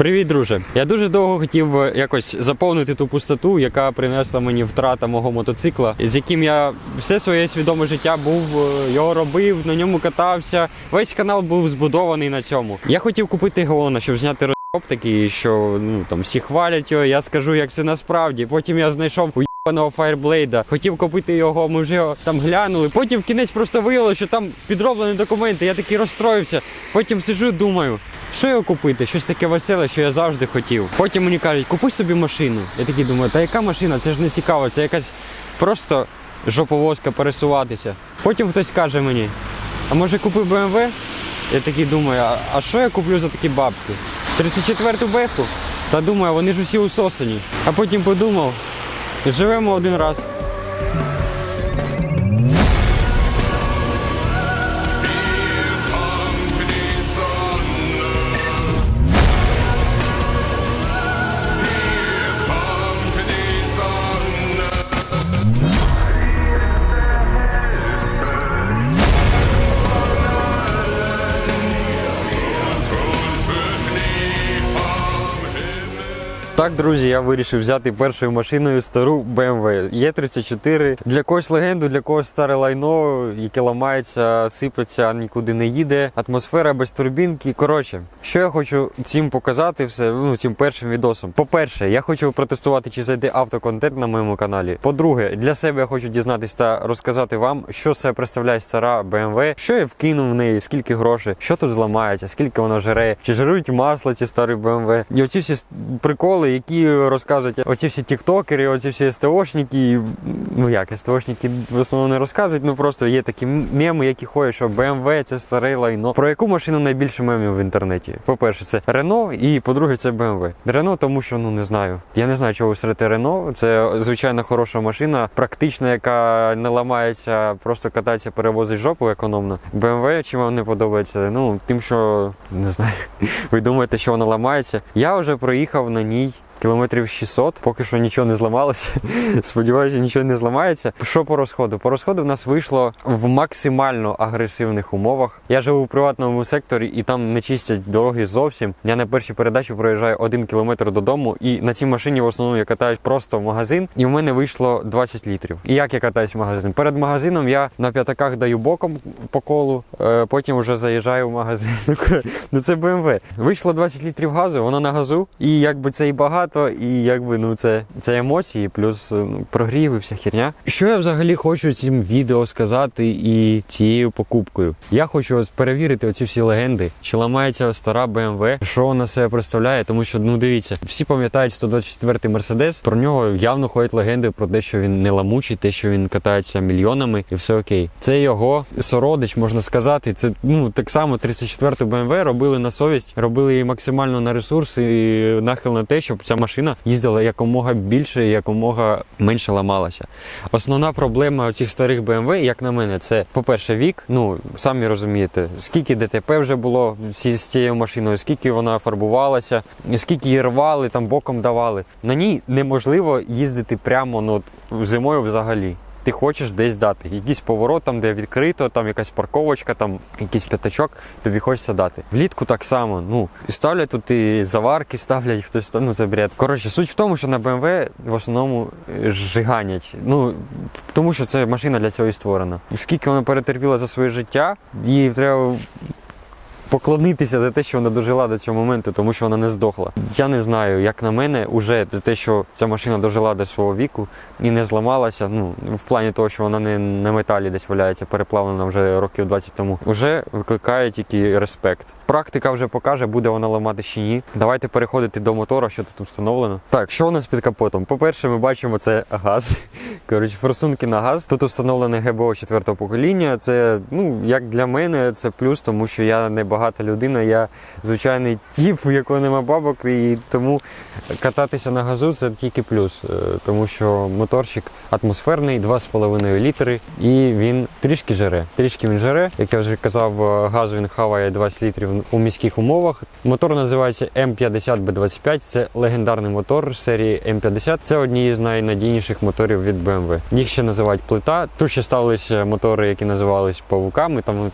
Привіт, друже. Я дуже довго хотів е, якось заповнити ту пустоту, яка принесла мені втрата мого мотоцикла, з яким я все своє свідоме життя був, е, його робив, на ньому катався. Весь канал був збудований на цьому. Я хотів купити Геона, щоб зняти розкоп такий, що ну там всі хвалять його. Я скажу, як це насправді. Потім я знайшов уєбаного Фаєрблейда. Хотів купити його, ми вже його там глянули. Потім в кінець просто виявилося, що там підроблені документи. Я такий розстроївся. Потім сижу, думаю. Що його купити? Щось таке веселе, що я завжди хотів. Потім мені кажуть, купуй собі машину. Я такий думаю, та яка машина? Це ж не цікаво, це якась просто жоповозка пересуватися. Потім хтось каже мені, а може купи BMW? Я такий думаю, а що я куплю за такі бабки? 34-ту беху? Та думаю, вони ж усі усосані. А потім подумав, живемо один раз. Так, друзі, я вирішив взяти першою машиною стару BMW Е34. Для когось легенду, для когось старе лайно, яке ламається, сипеться, нікуди не їде. Атмосфера без турбінки. Коротше, що я хочу цим показати, все ну цим першим відосом. По-перше, я хочу протестувати, чи зайде автоконтент на моєму каналі. По-друге, для себе я хочу дізнатись та розказати вам, що себе представляє стара BMW, що я вкинув в неї, скільки грошей, що тут зламається, скільки вона жере, чи жирують масло ці старі BMW. І оці всі с- які розказують оці всі тіктокери, оці всі СТОшники, ну як СТОшники в основному не розказують, ну просто є такі меми, які ходять, що BMW це старе лайно. Про яку машину найбільше мемів в інтернеті? По-перше, це Renault, і по-друге, це BMW. Renault, тому що ну не знаю. Я не знаю, чого серете Renault. Це звичайно хороша машина, практична, яка не ламається, просто катається, перевозить жопу економно. BMW, чим вам не подобається? Ну, тим, що не знаю. Ви думаєте, що вона ламається? Я вже проїхав на ній. Кілометрів 600, поки що нічого не зламалося. Сподіваюся, нічого не зламається. Що по розходу? По розходу в нас вийшло в максимально агресивних умовах. Я живу в приватному секторі і там не чистять дороги зовсім. Я на першій передачі проїжджаю один кілометр додому, і на цій машині в основному я катаюсь просто в магазин, і в мене вийшло 20 літрів. І як я катаюсь в магазин? Перед магазином я на п'ятаках даю боком по колу, е, потім вже заїжджаю в магазин. Ну це BMW. Вийшло 20 літрів газу, воно на газу, і якби це і багато, і якби ну це, це емоції, плюс е, ну, прогрів і вся херня. Що я взагалі хочу цим відео сказати і цією покупкою? Я хочу перевірити оці всі легенди, чи ламається стара BMW, що вона себе представляє, тому що ну дивіться, всі пам'ятають 124-й Мерседес. Про нього явно ходять легенди про те, що він не ламучий, те, що він катається мільйонами, і все окей. Це його сородич, можна сказати. Це ну так само 34-ту BMW робили на совість, робили її максимально на ресурс і нахил на те, щоб ця машина їздила якомога більше, якомога менше ламалася. Основна проблема цих старих BMW, як на мене, це по-перше, вік. Ну самі розумієте, скільки ДТП вже було з цією машиною, скільки вона фарбувалася, скільки її рвали, там боком давали. На ній неможливо їздити прямо ну, зимою взагалі. Ти хочеш десь дати. Якийсь поворот, там, де відкрито, там якась парковочка, там якийсь п'ятачок, тобі хочеться дати. Влітку так само. Ну, і ставлять тут і заварки, ставлять хтось ну це бред. Коротше, суть в тому, що на BMW в основному е, жиганять. Ну, тому що це машина для цього і створена. Скільки вона перетерпіла за своє життя, їй треба поклонитися за те, що вона дожила до цього моменту, тому що вона не здохла. Я не знаю, як на мене, уже те, що ця машина дожила до свого віку і не зламалася. Ну в плані того, що вона не на металі десь валяється, переплавлена вже років 20 тому. Уже викликає тільки респект. Практика вже покаже, буде вона ламати чи ні. Давайте переходити до мотора, що тут встановлено. Так, що у нас під капотом? По-перше, ми бачимо це газ. Коротше, форсунки на газ. Тут встановлене ГБО четвертого покоління. Це ну як для мене, це плюс, тому що я не багата людина, я звичайний тіп, у якого нема бабок, і тому кататися на газу це тільки плюс, Е, тому що моторчик атмосферний, 2,5 літри, і він трішки жере. Трішки він жере. Як я вже казав, е, газу він хаває 20 літрів у міських умовах. Мотор називається М50B25. Це легендарний мотор серії М50. Це одні з найнадійніших моторів від BMW. Їх ще називають плита. Тут ще ставилися мотори, які називались павуками. Там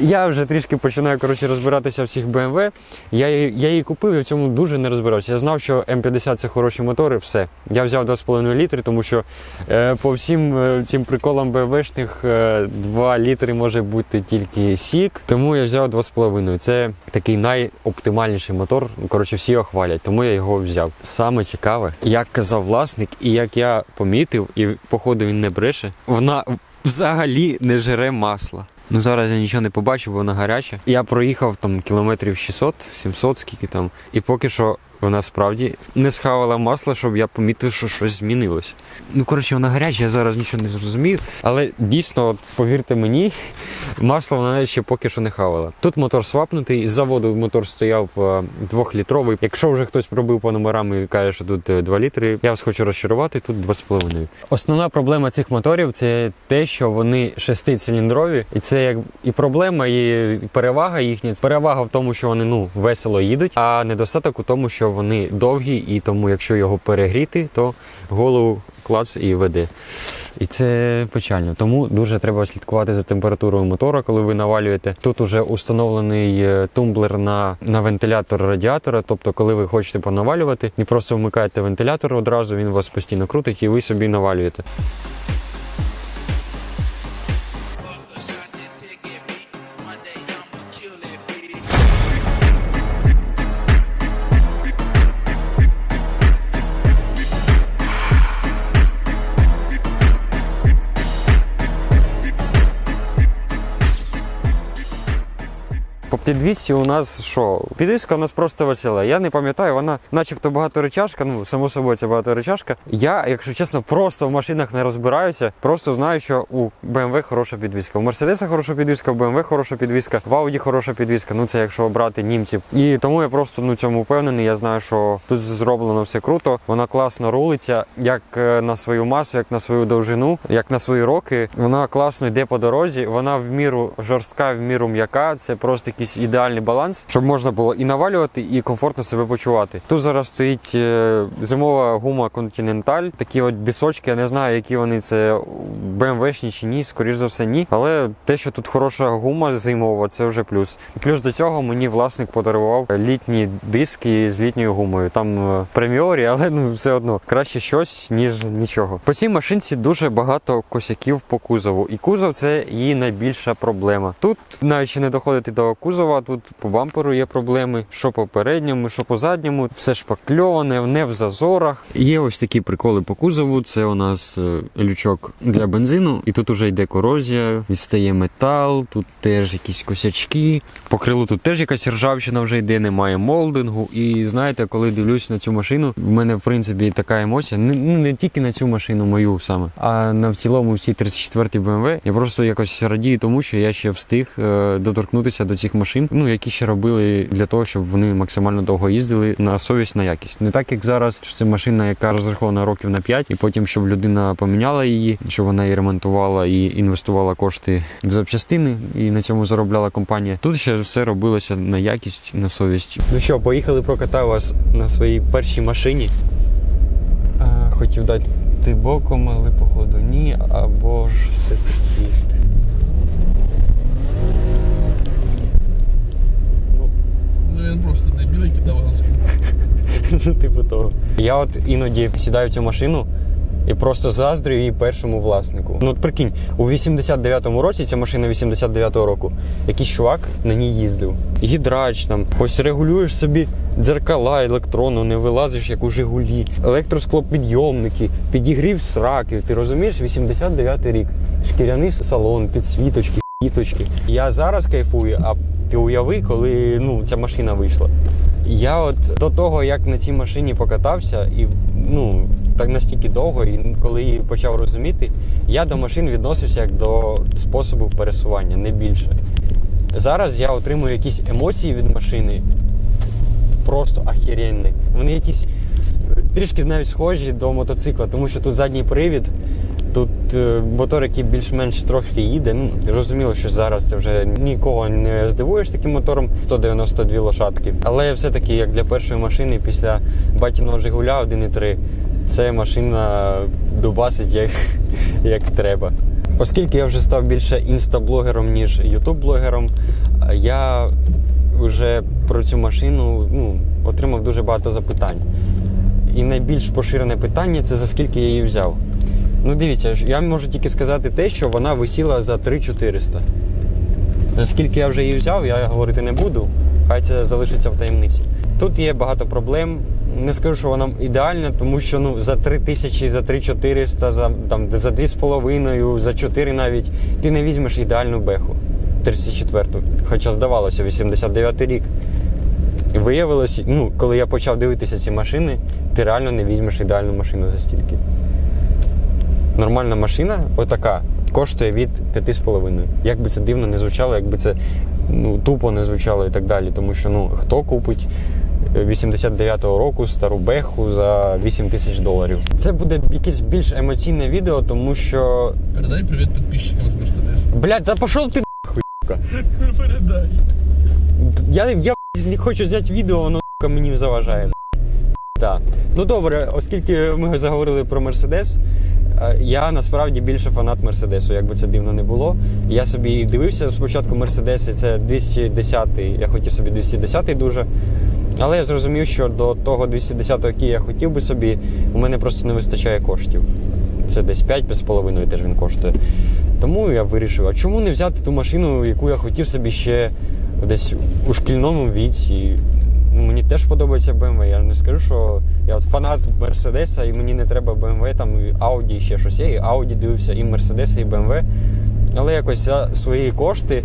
Я вже трішки починаю коротше, розбиратися в цих BMW. Я, я її купив і в цьому дуже не розбирався. Я знав, що М50 це хороші мотори, все. Я взяв 2,5 літри, тому що е, по всім е, цим приколам BMW-шних е, 2 літри може бути тільки сік, тому я взяв 2,5. Це такий найоптимальніший мотор. Коротше, всі його хвалять, тому я його взяв. Саме цікаве, як казав власник, і як я помітив, і походу він не бреше, вона взагалі не жере масла. Ну зараз я нічого не побачив, бо вона гаряча. Я проїхав там кілометрів 600, 700, скільки там, і поки що вона справді не схавала масло, щоб я помітив, що щось змінилося. Ну коротше, вона гаряча, я зараз нічого не зрозумів, але дійсно, от, повірте мені, масло вона ще поки що не хавала. Тут мотор свапнутий, з заводу мотор стояв е, двохлітровий. Якщо вже хтось пробив по номерам і каже, що тут е, 2 літри, я вас хочу розчарувати, тут 2,5. Основна проблема цих моторів це те, що вони шестициліндрові, і це як і проблема, і перевага їхня. Перевага в тому, що вони ну весело їдуть, а недостаток у тому, що вони довгі, і тому, якщо його перегріти, то голову клац і веде. І це печально. Тому дуже треба слідкувати за температурою мотора, коли ви навалюєте. Тут уже установлений е, тумблер на, на вентилятор радіатора. Тобто, коли ви хочете понавалювати, не просто вмикаєте вентилятор одразу, він вас постійно крутить і ви собі навалюєте. Підвісці у нас що? Підвіска у нас просто весела. Я не пам'ятаю, вона начебто багаторечашка, ну само собою це багаторечашка. Я, якщо чесно, просто в машинах не розбираюся. Просто знаю, що у BMW хороша підвіска. У Мерседеса хороша підвіска, у BMW хороша підвіска, в Audi хороша підвіска. Ну це якщо брати німців. І тому я просто ну цьому впевнений. Я знаю, що тут зроблено все круто. Вона класно рулиться, як е, на свою масу, як на свою довжину, як на свої роки. Вона класно йде по дорозі. Вона в міру жорстка, в міру м'яка. Це просто якийсь ідеальний баланс, щоб можна було і навалювати, і комфортно себе почувати. Тут зараз стоїть е, зимова гума Continental, такі от дисочки. Я не знаю, які вони це BMW-шні чи ні, скоріш за все, ні. Але те, що тут хороша гума зимова, це вже плюс. Плюс до цього мені власник подарував літні диски з літньою гумою. Там е, преміорі, але ну все одно краще щось, ніж нічого. По цій машинці дуже багато косяків по кузову, і кузов це її найбільша проблема. Тут навіть не доходити до кузова, тут по бамперу є проблеми, що по передньому, що по задньому, все шпакльоване, не в зазорах. Є ось такі приколи по кузову. Це у нас е, лючок для бензину, і тут уже йде корозія, відстає метал, тут теж якісь косячки. По крилу тут теж якась ржавчина вже йде, немає молдингу. І знаєте, коли дивлюсь на цю машину, в мене в принципі така емоція. Не, ну, не тільки на цю машину мою саме, а на в цілому всі 34 BMW. Я просто якось радію тому, що я ще встиг е, доторкнутися до цих машин, ну які ще робили для того, щоб вони максимально довго їздили на совість на якість. Не так як зараз, що це машина, яка розрахована років на 5, і потім, щоб людина поміняла її, щоб вона її ремонтувала і інвестувала кошти в запчастини, і на цьому заробляла компанія. Тут ще все робилося на якість, на совість. Ну що, поїхали, прокатав вас на своїй першій машині. А, хотів дати боком, але походу ні, або ж все таки. Ну він просто дебіл і кидав газку. типу того. Я от іноді сідаю в цю машину і просто заздрю її першому власнику. Ну от прикинь, у 89-му році ця машина 89-го року. Якийсь чувак на ній їздив. Гідрач там, ось регулюєш собі дзеркала електронно, не вилазиш як у Жигулі, електросклопідйомники, підігрів сраків. Ти розумієш, 89-й рік. Шкіряний салон, підсвіточки, хіточки. Я зараз кайфую, а ти уяви, коли ну, ця машина вийшла. Я от до того, як на цій машині покатався, і ну так настільки довго, і коли її почав розуміти, я до машин відносився як до способу пересування, не більше. Зараз я отримую якісь емоції від машини, просто ахіренні. Вони якісь е, трішки навіть схожі до мотоцикла, тому що тут задній привід. Тут е, мотор, який більш-менш трохи їде. Ну, зрозуміло, що зараз це вже нікого не здивуєш таким мотором 192 лошадки. Але все-таки, як для першої машини після батіного Жигуля 1.3, це машина дубасить як, як треба. Оскільки я вже став більше інстаблогером, ніж ютуб-блогером, я вже про цю машину ну, отримав дуже багато запитань. І найбільш поширене питання це за скільки я її взяв. Ну, дивіться, я можу тільки сказати те, що вона висіла за 3400. За скільки я вже її взяв, я говорити не буду. Хай це залишиться в таємниці. Тут є багато проблем. Не скажу, що вона ідеальна, тому що ну за 3 тисячі, за 3-400, за там за 2,5, за 4 навіть ти не візьмеш ідеальну беху 34-ту. Хоча здавалося, 89-й рік. Виявилось, ну, коли я почав дивитися ці машини, ти реально не візьмеш ідеальну машину за стільки. Нормальна машина, отака, коштує від 5,5. Як би це дивно не звучало, якби це ну, тупо не звучало і так далі. Тому що ну, хто купить 89-го року стару беху за 8 тисяч доларів? Це буде якесь більш емоційне відео, тому що. Передай привіт підписчикам з Мерседес. Блядь, та пішов ти Передай. Я, я хочу зняти відео, воно мені заважає. Так. Ну добре, оскільки ми заговорили про Мерседес, я насправді більше фанат Мерседесу, як би це дивно не було. Я собі дивився спочатку Мерседеси, це 210 й я хотів собі 210 й дуже. Але я зрозумів, що до того 210-го, який я хотів би собі, у мене просто не вистачає коштів. Це десь 5-5,5 теж він коштує. Тому я вирішив, а чому не взяти ту машину, яку я хотів собі ще десь у шкільному віці. Мені теж подобається BMW. Я не скажу, що я от фанат Мерседеса, і мені не треба BMW, там Audi, ще щось. є. і Audi дивився, і Мерседеса, і BMW. Але якось за свої кошти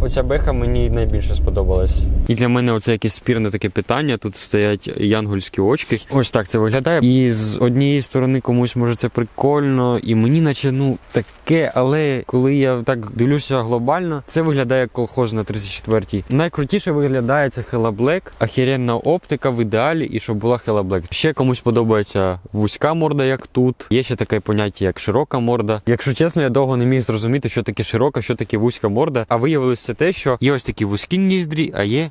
оця беха мені найбільше сподобалась. І для мене оце якесь спірне таке питання. Тут стоять янгольські очки. Ось так це виглядає. І з однієї сторони комусь може це прикольно, і мені, наче ну таке, але коли я так дивлюся глобально, це виглядає колхоз на 34-й. Найкрутіше виглядає це Hella Black, ахіренна оптика в ідеалі, і щоб була Hella Black. Ще комусь подобається вузька морда, як тут. Є ще таке поняття, як широка морда. Якщо чесно, я довго не міг зрозуміти, що таке широка, що таке вузька морда. А виявилося те, що є ось такі вузькі ніздрі, а є.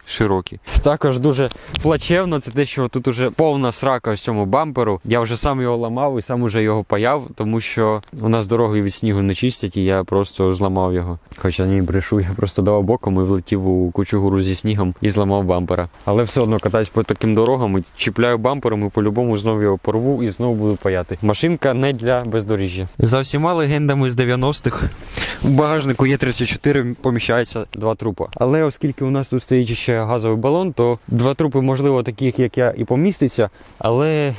Широкі. Також дуже плачевно це те, що тут уже повна срака ось цьому бамперу. Я вже сам його ламав і сам уже його паяв, тому що у нас дороги від снігу не чистять, і я просто зламав його. Хоча ні, брешу, я просто дав боком і влетів у кучу гру зі снігом і зламав бампера. Але все одно катаюсь по таким дорогам, чіпляю бампером і по-любому знову його порву і знову буду паяти. Машинка не для бездоріжжя. За всіма легендами з 90-х в багажнику є 34 поміщається два трупа. Але оскільки у нас тут стоїть ще газовий балон, то два трупи, можливо, таких як я, і поміститься. Але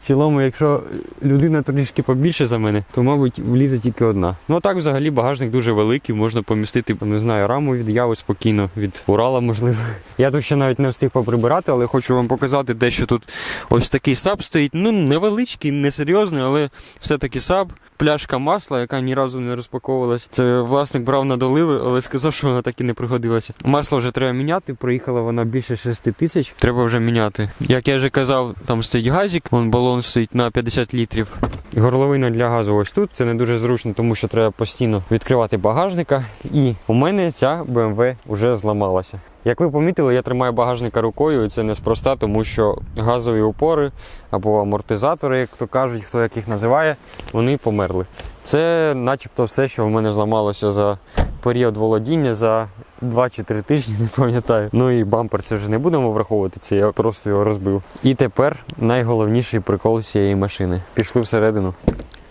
в цілому, якщо людина трішки побільше за мене, то мабуть влізе тільки одна. Ну а так, взагалі, багажник дуже великий, можна помістити, не знаю, раму від яви спокійно, від Урала, можливо. Я тут ще навіть не встиг поприбирати, але хочу вам показати те, що тут ось такий саб стоїть. Ну, невеличкий, несерйозний, але все-таки саб. Пляшка масла, яка ні разу не розпаковувалась. Це власник брав на доливи, але сказав, що вона так і не пригодилася. Масло вже треба міняти. Проїхала вона більше 6 тисяч. Треба вже міняти. Як я вже казав, там стоїть газик, вон балон стоїть на 50 літрів. Горловина для газу ось тут. Це не дуже зручно, тому що треба постійно відкривати багажника. І у мене ця BMW вже зламалася. Як ви помітили, я тримаю багажника рукою, і це неспроста, тому що газові опори або амортизатори, як то кажуть, хто як їх називає, вони померли. Це начебто все, що в мене зламалося за період володіння за 2 чи 3 тижні, не пам'ятаю. Ну і бампер це вже не будемо враховувати, це я просто його розбив. І тепер найголовніший прикол цієї машини. Пішли всередину.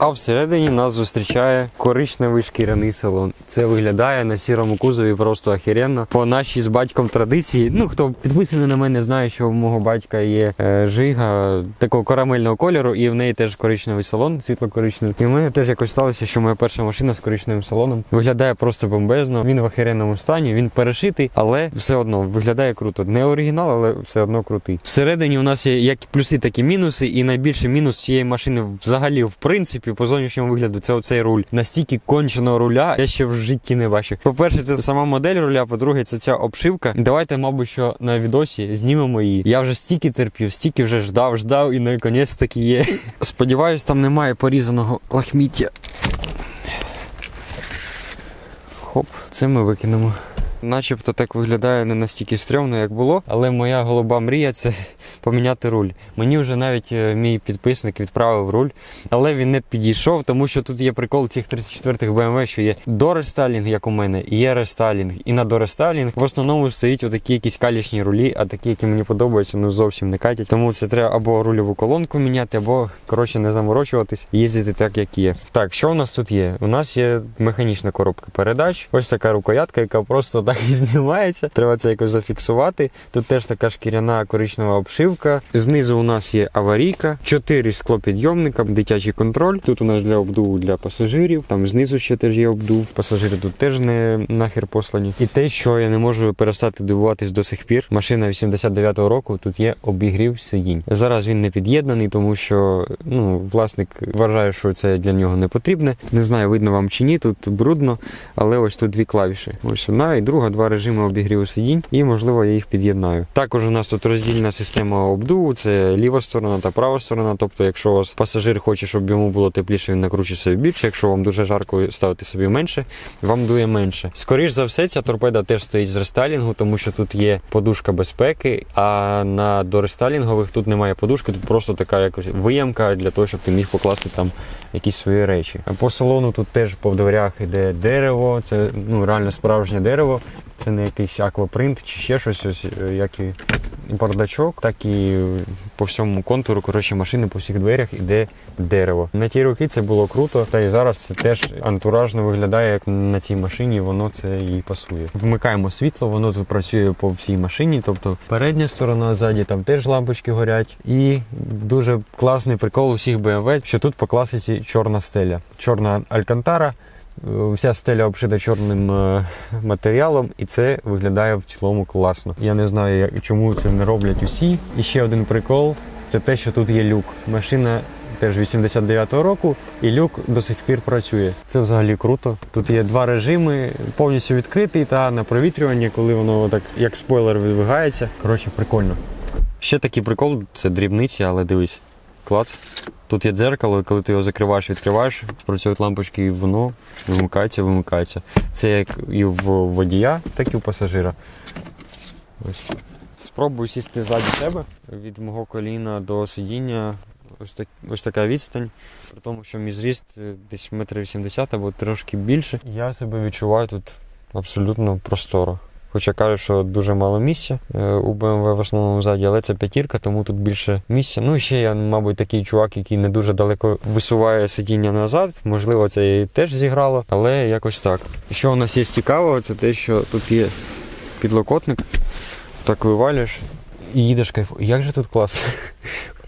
А всередині нас зустрічає коричневий шкіряний салон. Це виглядає на сірому кузові просто охеренно. По нашій з батьком традиції. Ну хто підписаний на мене, знає, що у мого батька є е, жига такого карамельного кольору, і в неї теж коричневий салон, світло-коричневий. І в мене теж якось сталося, що моя перша машина з коричневим салоном виглядає просто бомбезно. Він в охеренному стані, він перешитий, але все одно виглядає круто. Не оригінал, але все одно крутий. Всередині у нас є як плюси, так і мінуси. І найбільший мінус цієї машини взагалі, в принципі, по зовнішньому вигляду, це оцей руль. Настільки конченого руля я ще в житті не бачив. По-перше, це сама модель руля, по-друге, це ця обшивка. Давайте, мабуть, що на відосі знімемо її. Я вже стільки терпів, стільки вже ждав, ждав і наконець таки є. Сподіваюсь, там немає порізаного лахміття. Хоп, це ми викинемо. Начебто так виглядає не настільки стрьомно, як було, але моя голуба мрія це поміняти руль. Мені вже навіть е, мій підписник відправив руль, але він не підійшов, тому що тут є прикол цих 34-х BMW, що є дорестайлінг, як у мене, і є рестайлінг. І на дорестайлінг в основному стоїть отакі якісь калічні рулі, а такі, які мені подобаються, ну зовсім не катять. Тому це треба або рульову колонку міняти, або коротше не заморочуватись, їздити так, як є. Так, що у нас тут є? У нас є механічна коробка передач. Ось така рукоятка, яка просто так і знімається. Треба це якось зафіксувати. Тут теж така шкіряна коричнева обшивка. Знизу у нас є аварійка, чотири склопідйомника, дитячий контроль. Тут у нас для обдуву для пасажирів. Там знизу ще теж є обдув. Пасажири тут теж не нахер послані. І те, що я не можу перестати дивуватись до сих пір. Машина 89-го року. Тут є обігрів сидінь. Зараз він не під'єднаний, тому що ну власник вважає, що це для нього не потрібне. Не знаю, видно вам чи ні. Тут брудно, але ось тут дві клавіші. Ось одна і друга, два режими обігріву сидінь, і можливо я їх під'єднаю. Також у нас тут роздільна система обдуву, це ліва сторона та права сторона. Тобто, якщо у вас пасажир хоче, щоб йому було тепліше, він накручує собі більше. Якщо вам дуже жарко ставити собі менше, вам дує менше. Скоріш за все, ця торпеда теж стоїть з рестайлінгу, тому що тут є подушка безпеки, а на дорестайлінгових тут немає подушки, тут просто така якось виямка для того, щоб ти міг покласти там якісь свої речі. По салону тут теж по дверях іде дерево, це ну реально справжнє дерево. Це не якийсь аквапринт чи ще щось, ось, е, як і бардачок, так і по всьому контуру коротше, машини по всіх дверях іде дерево. На ті роки це було круто, та і зараз це теж антуражно виглядає, як на цій машині, воно це і пасує. Вмикаємо світло, воно тут працює по всій машині, тобто передня сторона, ззаді там теж лампочки горять. І дуже класний прикол у всіх BMW, що тут по класиці чорна стеля, чорна алькантара. Е, Вся стеля обшита чорним е, матеріалом, і це виглядає в цілому класно. Я не знаю, чому це не роблять усі. І ще один прикол це те, що тут є люк. Машина теж 89-го року, і люк до сих пір працює. Це взагалі круто. Тут є два режими, повністю відкритий та на провітрювання, коли воно так як спойлер видвигається. Коротше, прикольно. Ще такий прикол, це дрібниці, але дивись, клац. Тут є дзеркало, і коли ти його закриваєш, відкриваєш, працюють лампочки, і воно вимикається, вимикається. Це як і в водія, так і у пасажира. Ось. Спробую сісти ззаді себе від мого коліна до сидіння. Ось, так, ось така відстань. При тому, що мій зріст е, десь метр вісімдесят або трошки більше. Я себе відчуваю тут абсолютно просторо. Хоча кажуть, що дуже мало місця е, у BMW в основному ззаді, але це п'ятірка, тому тут більше місця. Ну ще я, мабуть, такий чувак, який не дуже далеко висуває сидіння назад. Можливо, це і теж зіграло, але якось так. Що у нас є цікавого, це те, що тут є підлокотник, так вивалюєш і їдеш кайф. Як же тут класно?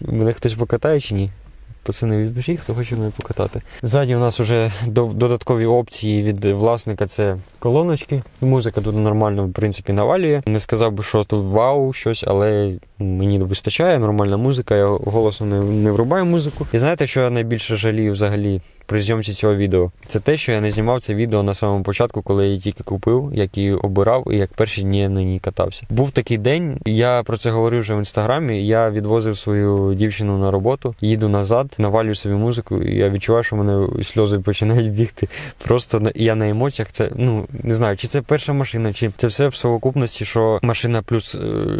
Мене хтось покатає чи ні? Пацани, відбіжіть, хто хоче мене покатати. Ззаді у нас вже додаткові опції від власника це колоночки. Музика тут нормально, в принципі, навалює. Не сказав би, що тут вау, щось, але мені вистачає, нормальна музика, я голосно не, не врубаю музику. І знаєте, що я найбільше жалію взагалі при зйомці цього відео? Це те, що я не знімав це відео на самому початку, коли я її тільки купив, як її обирав і як перші дні на ній катався. Був такий день, я про це говорив вже в інстаграмі. Я відвозив свою дівчину на роботу, їду назад, навалюю собі музику, і я відчуваю, що мене сльози починають бігти. Просто я на емоціях. Це ну не знаю, чи це перша машина, чи це все в совокупності, що машина плюс е,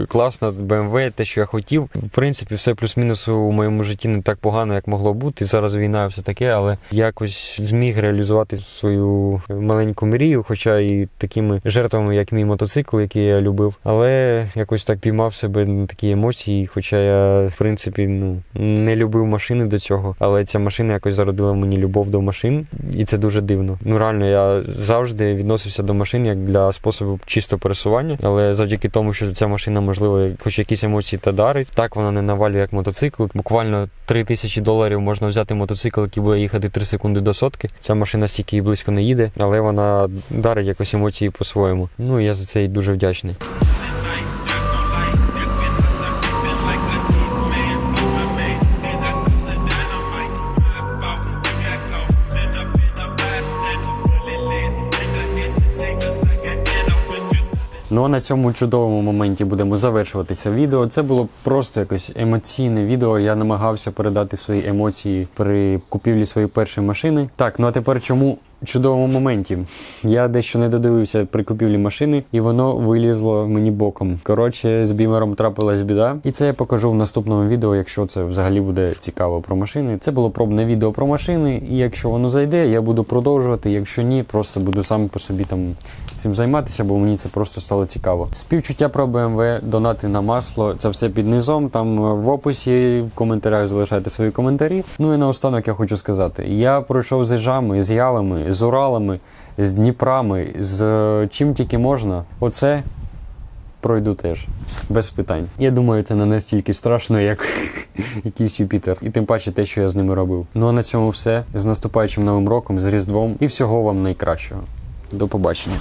класна, BMW, те, що я хотів. В принципі, все плюс-мінус у моєму житті не так погано, як могло бути. Зараз війна все таке, але якось зміг реалізувати свою маленьку мрію, хоча і такими жертвами, як мій мотоцикл, який я любив. Але якось так піймав себе на такі емоції. Хоча я, в принципі, ну не любив машини до цього, але ця машина якось зародила мені любов до машин, і це дуже дивно. Ну реально, я завжди відносився до машин як для способу чисто пересування, але завдяки тому, що ця машина, можливо, хоч якісь емоції та дарить. Так вона не навалює як мотоцикл. Буквально 3 тисячі доларів можна взяти мотоцикл, який буде їхати 3 секунди до сотки. Ця машина стільки і близько не їде, але вона дарить якось емоції по-своєму. Ну я за це і дуже вдячний. Ну а на цьому чудовому моменті будемо завершувати це відео. Це було просто якось емоційне відео. Я намагався передати свої емоції при купівлі своєї першої машини. Так, ну а тепер чому чудовому моменті. Я дещо не додивився при купівлі машини, і воно вилізло мені боком. Коротше, з бімером трапилась біда, і це я покажу в наступному відео, якщо це взагалі буде цікаво про машини. Це було пробне відео про машини, і якщо воно зайде, я буду продовжувати. Якщо ні, просто буду сам по собі там цим займатися, бо мені це просто стало цікаво. Співчуття про BMW, донати на масло, це все під низом. Там е, в описі, в коментарях залишайте свої коментарі. Ну і наостанок я хочу сказати: я пройшов з Іжами, з Ялами, з Уралами, з Дніпроми, з е, чим тільки можна. Оце пройду теж. Без питань. Я думаю, це не настільки страшно, як якийсь Юпітер. І тим паче те, що я з ними робив. Ну а на цьому все. З наступаючим новим роком, з Різдвом і всього вам найкращого. До побачення.